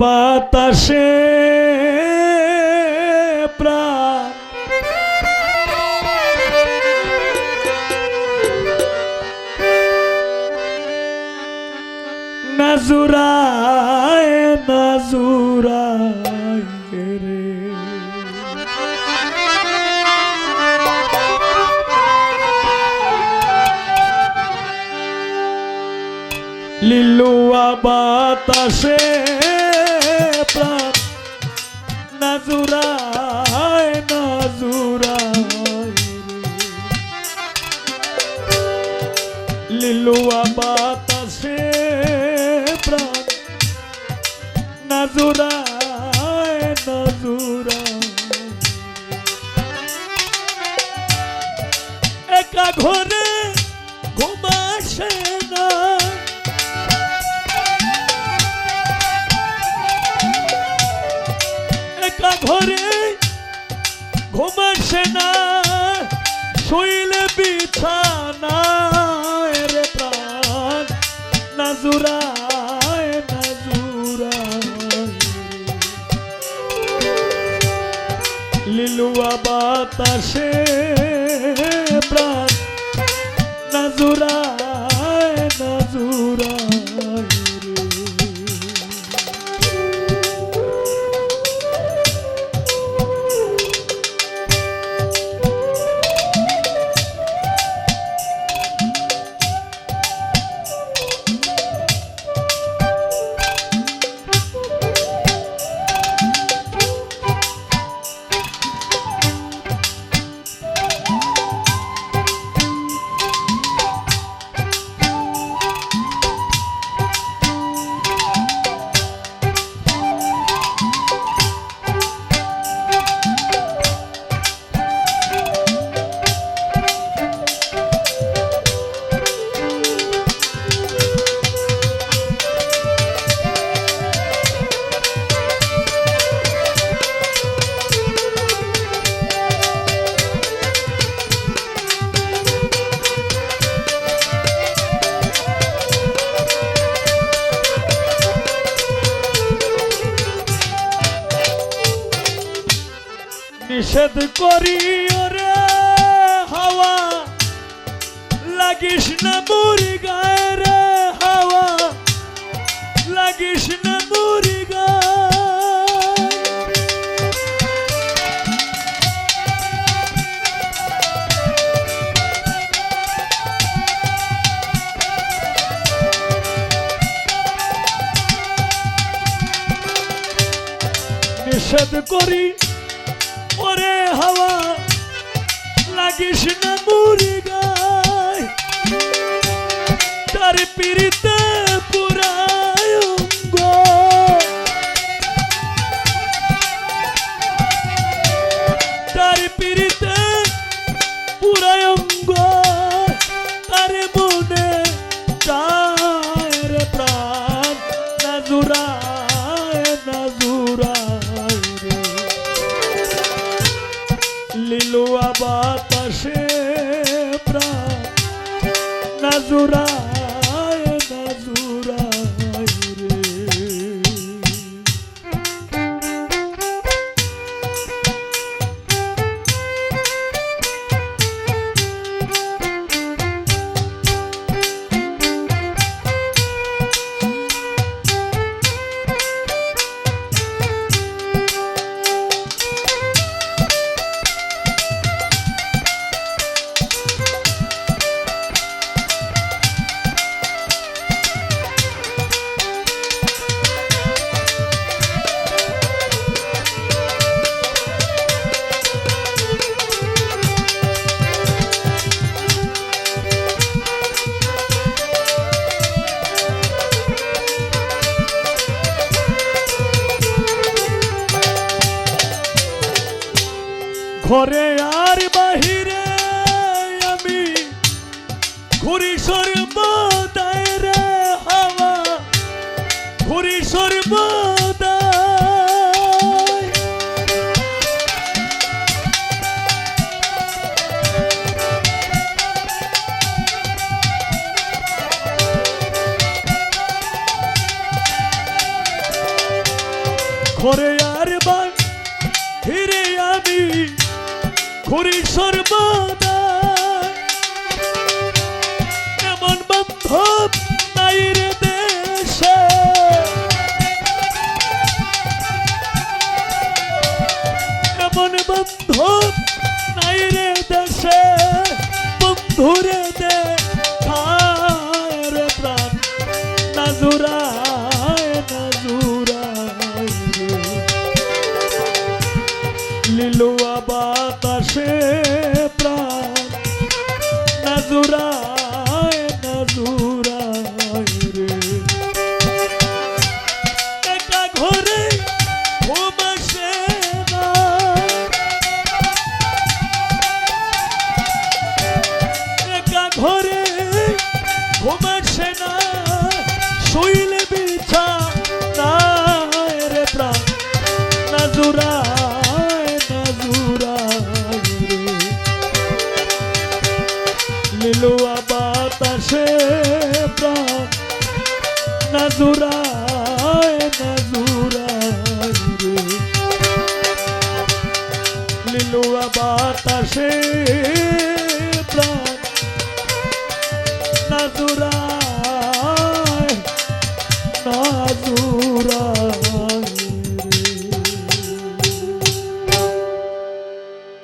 বাতাসে প্রাণ। নাজুরা নাজুরায়। লিলুয়া বাতাসে প্রাণ। নাজুরায় নাজুরায় লিলুয়া বাতাসে প্রাণ। নাজুরায় নাজুরায় একা ঘরে ঘরে ঘুমাসে না শুইলে বিছানা রে প্রাণ। নাজুরায়। লিলুয়া বাতাসে প্রাণ। নাজুরায়। নিষেধ করি, ওরে হাওয়া। লাগিস না মুড়ি গায়ে রে হাওয়া। লাগিস না মুড়ি নিষেধ করি বাতাসে প্রাণ। নাজুরায় ঘরে আর বাহিরে আমি ঘুরি সর্বদায় রে হাওয়া ঘুরি সর্বদায় ঘরে আর বা ঘুরি সর্বদা। এমন বান্ধব নাই রে দেশে। এমন বান্ধব নাই রে দেশে। বন্ধুরে লিলুয়া বাতাসে প্রাণ। নাজুরায় প্রাণ নাজুরায় নাজুরায় লিলুয়া বাতাসে